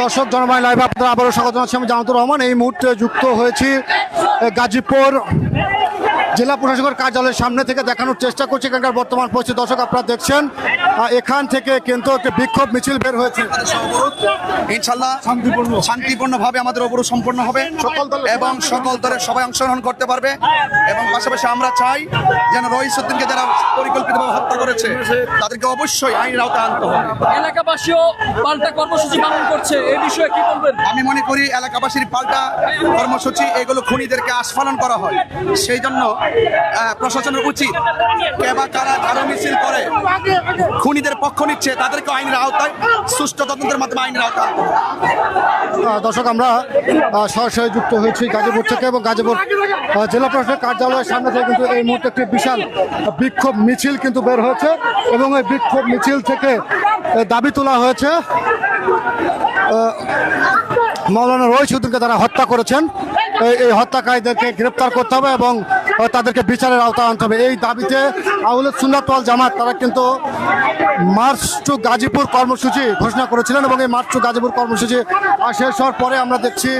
দর্শক জনবাই লাইভে আপনাদের আবারও স্বাগত জানাচ্ছি। আমি জানাতুর রহমান, এই মুহূর্তে যুক্ত হয়েছি গাজীপুর জেলা প্রশাসকের কার্যালয়ের সামনে থেকে দেখানোর চেষ্টা করছি। এখানকার বর্তমান পরিস্থিতি। দর্শক আপনারা দেখছেন এখান থেকে কিন্তু একটা বিক্ষোভ মিছিল বের হয়েছে। ইনশাল্লাহ শান্তিপূর্ণ। শান্তিপূর্ণভাবে আমাদের অবরোধ সম্পন্ন হবে সকল দল এবং সকল দলের সবাই অংশগ্রহণ করতে পারবে এবং পাশাপাশি আমরা চাই যেন রহিসুদ্দিনকে যারা পরিকল্পিতভাবে হত্যা করেছে তাদেরকে অবশ্যই আইনের আওতায় আনতে হবে। এলাকাবাসীও পাল্টা কর্মসূচি পালন করছে এই বিষয়ে কি বলবেন? আমি মনে করি এলাকাবাসীর পাল্টা কর্মসূচি এগুলো খুনিদেরকে আস্ফালন করা হয়। সেই জন্য প্রশাসনের উচিত কে বা কারা কারও মিছিল করে, খুনিদের পক্ষ নিচ্ছে, তাদেরকে আইনের আওতায়, সুষ্ঠু তদন্তের মাধ্যমে আইনের আওতায় দর্শক, আমরা সরাসরি যুক্ত হয়েছি গাজীপুর থেকে এবং গাজীপুর জেলা প্রশাসনের কার্যালয়ের সামনে থেকে কিন্তু এই মুহূর্তে একটি বিশাল বিক্ষোভ মিছিল কিন্তু বের হয়েছে এবং এই বিক্ষোভ মিছিল থেকে দাবি তোলা হয়েছে মৌলানা রহিসুদ্দিনকে তারা হত্যা করেছেন। এই- হত্যাকারীদেরকে গ্রেপ্তার করতে হবে এবং তাদেরকে বিচারের আওতায় আনতে হবে। এই দাবিতে আউল সুন্নাত ওয়াল জামাত, তারা কিন্তু মার্চ টু গাজীপুর কর্মসূচি ঘোষণা করেছিলেন এবং এই মার্চ টু গাজীপুর কর্মসূচি শেষ হওয়ার পরে আমরা দেখছি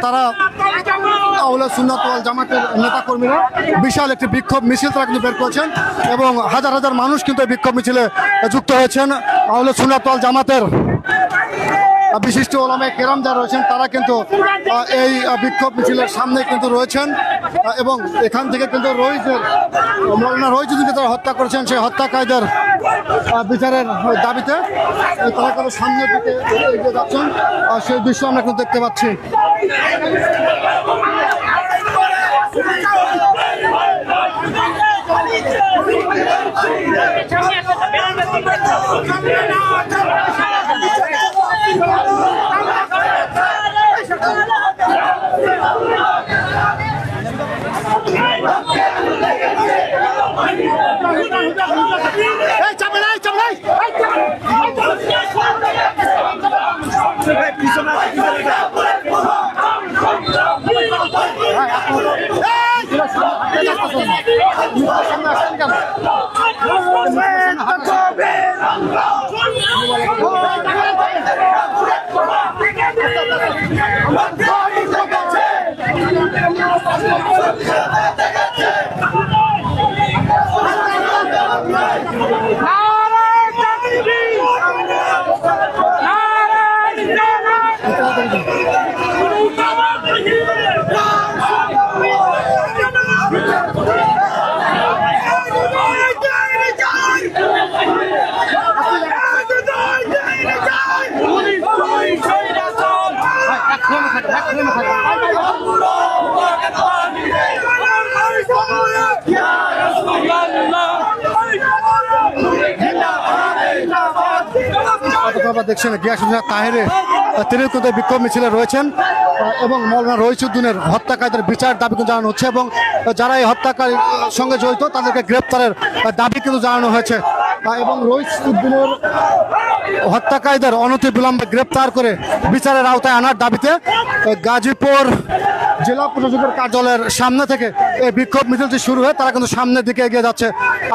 তারা আউলা ওয়াল জামাতের নেতাকর্মীরা বিশাল একটি বিক্ষোভ মিছিল তারা কিন্তু বের করেছেন এবং হাজার হাজার মানুষ কিন্তু এই বিক্ষোভ মিছিলে যুক্ত হয়েছেন আউলা সুন্নাত জামাতের। বিশিষ্ট ওলামে কেরাম যারা রয়েছেন তারা কিন্তু এই বিক্ষোভ মিছিলের সামনে কিন্তু রয়েছেন এবং এখান থেকে কিন্তু রহিজের মৌলানা রহিজুদ্দিনকে তারা হত্যা করেছেন সেই আহ, বিচারের দাবিতে তারা কিন্তু সামনের দিকে এগিয়ে যাচ্ছেন সেই দৃশ্য আমরা কিন্তু দেখতে পাচ্ছি Hey! Hi! আপনারা দেখছেন গিয়াসুদ্দিন তাহেরে তিনি কিন্তু বিক্ষোভ মিছিলে রয়েছেন এবং মৌলানা রহিসুদ্দিনের হত্যাকারীদের বিচার দাবি কিন্তু জানানো হচ্ছে, এবং যারা এই হত্যাকারীর সঙ্গে জড়িত তাদেরকে গ্রেপ্তারের দাবি কিন্তু জানানো হয়েছে। এবং রহিসুদ্দিনের হত্যাকারীদের অনতি বিলম্বে গ্রেপ্তার করে বিচারের আওতায় আনার দাবিতে গাজীপুর জেলা প্রশাসকের কার্যালয়ের সামনে থেকে এই বিক্ষোভ মিছিলটি শুরু হয়ে তারা কিন্তু সামনের দিকে এগিয়ে যাচ্ছে।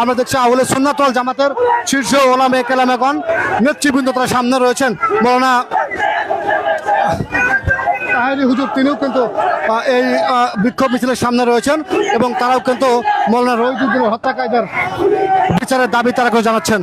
আমরা দেখছি আউলে সুন্নাতল জামাতের শীর্ষ ওলামে কেলামেগণ নেতৃবৃন্দ তারা সামনে রয়েছেন। মৌলানা তাহেরি হুজুর, তিনিও কিন্তু এই বিক্ষোভ মিছিলের সামনে রয়েছেন এবং তারাও কিন্তু মৌলানা রহিদুদ্দিনের হত্যাকারীদের বিচারের দাবি তারা করে জানাচ্ছেন।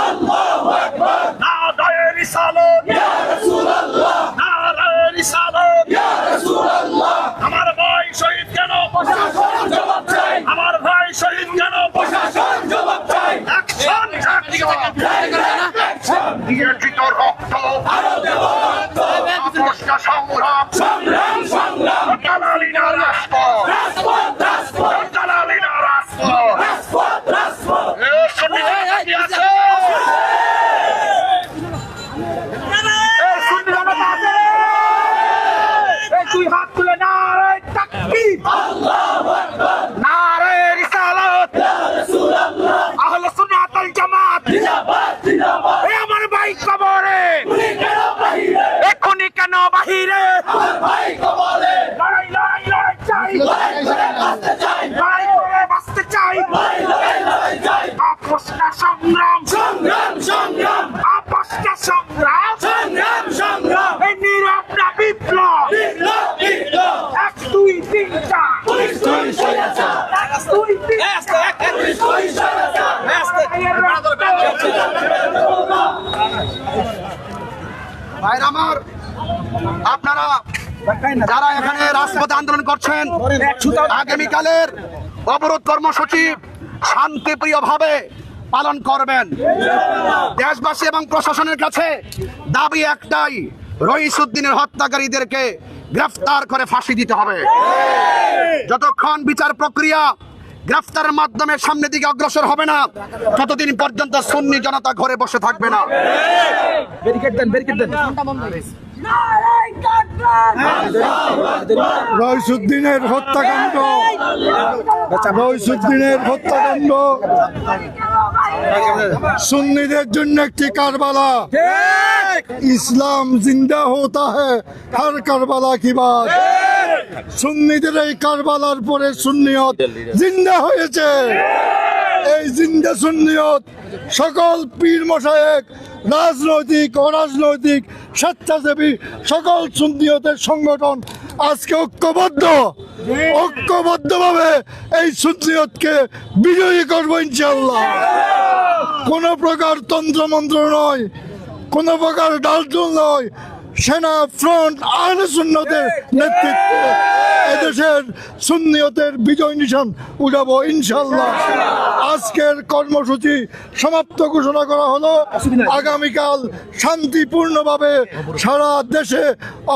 আল্লাহু আকবার নারায়ে রিসালাত ইয়া রাসূলুল্লাহ নারায়ে রিসালাত ইয়া রাসূলুল্লাহ আমার ভাই শহীদ কেন প্রশাসন জবাব চাই আমার ভাই শহীদ কেন প্রশাসন জবাব চাই অ্যাকশন অ্যাকশন আপনারা যারা এখানে রাজপথে আন্দোলন করছেন, আগামীকালের অবরোধ কর্মসূচি শান্তিপ্রিয় ভাবে পালন করবেন। দেশবাসী এবং প্রশাসনের কাছে দাবি একটাই রইসুদ্দিনের হত্যাকারীদেরকে গ্রেফতার করে ফাঁসি দিতে হবে। যতক্ষণ বিচার প্রক্রিয়া গ্রেফতারের মাধ্যমে সামনের দিকে অগ্রসর হবে না, ততদিন পর্যন্ত সুন্নি জনতা ঘরে বসে থাকবে না। রইসুদ্দিনের হত্যাকাণ্ড। রইসুদ্দিনের হত্যাকাণ্ড। সুন্নিদের জন্য একটি কারবালা। ইসলাম জিন্দা হতা হ্যায় হর কারবালা কি বাত? সুন্নিদের এই কারবালার পরে সুন্নিয়ত জিন্দা হয়েছে। এই জিন্দা সুন্নিয়ত সকল পীর মশায়েক রাজনৈতিক, অরাজনৈতিক, স্বেচ্ছাসেবী সকল সুন্নিয়তের সংগঠন আজকে ঐক্যবদ্ধ। ঐক্যবদ্ধভাবে এই সুন্নিয়তকে বিজয়ী করব ইনশাল্লাহ কোনো প্রকার তন্ত্রমন্ত্র নয়, কোনো প্রকার ডালটুল নয় সেনা ফ্রন্ট আহলে সুন্নতের নেতৃত্বে এদেশের সুন্নিয়তের বিজয় নিশান উঠাবো ইনশাল্লাহ আজকের কর্মসূচি সমাপ্ত ঘোষণা করা হলো। আগামীকাল শান্তিপূর্ণভাবে সারা দেশে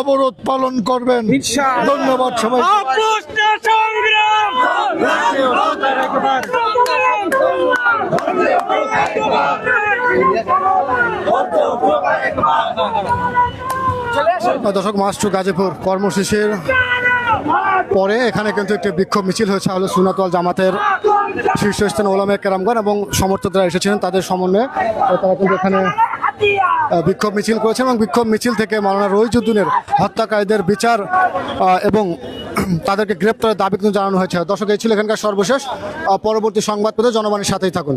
অবরোধ পালন করবেন। ধন্যবাদ সবাই দর্শক, মাস টু গাজীপুর কর্মসূচির পরে এখানে কিন্তু একটি বিক্ষোভ মিছিল হয়েছে হলো সুনাতল জামাতের শীর্ষস্থান ওলামে কেরামগণ এবং সমর্থকরা এসেছিলেন তাদের সমন্বয়ে। তারা কিন্তু এখানে বিক্ষোভ মিছিল করেছেন এবং বিক্ষোভ মিছিল থেকে মাওলানা রহিজুদ্দিনের হত্যাকারীদের বিচার এবং তাদেরকে গ্রেপ্তারের দাবি কিন্তু জানানো হয়েছে। দর্শক, এই ছিল এখানকার সর্বশেষ পরবর্তী সংবাদ পেতে জনগণের সাথেই থাকুন।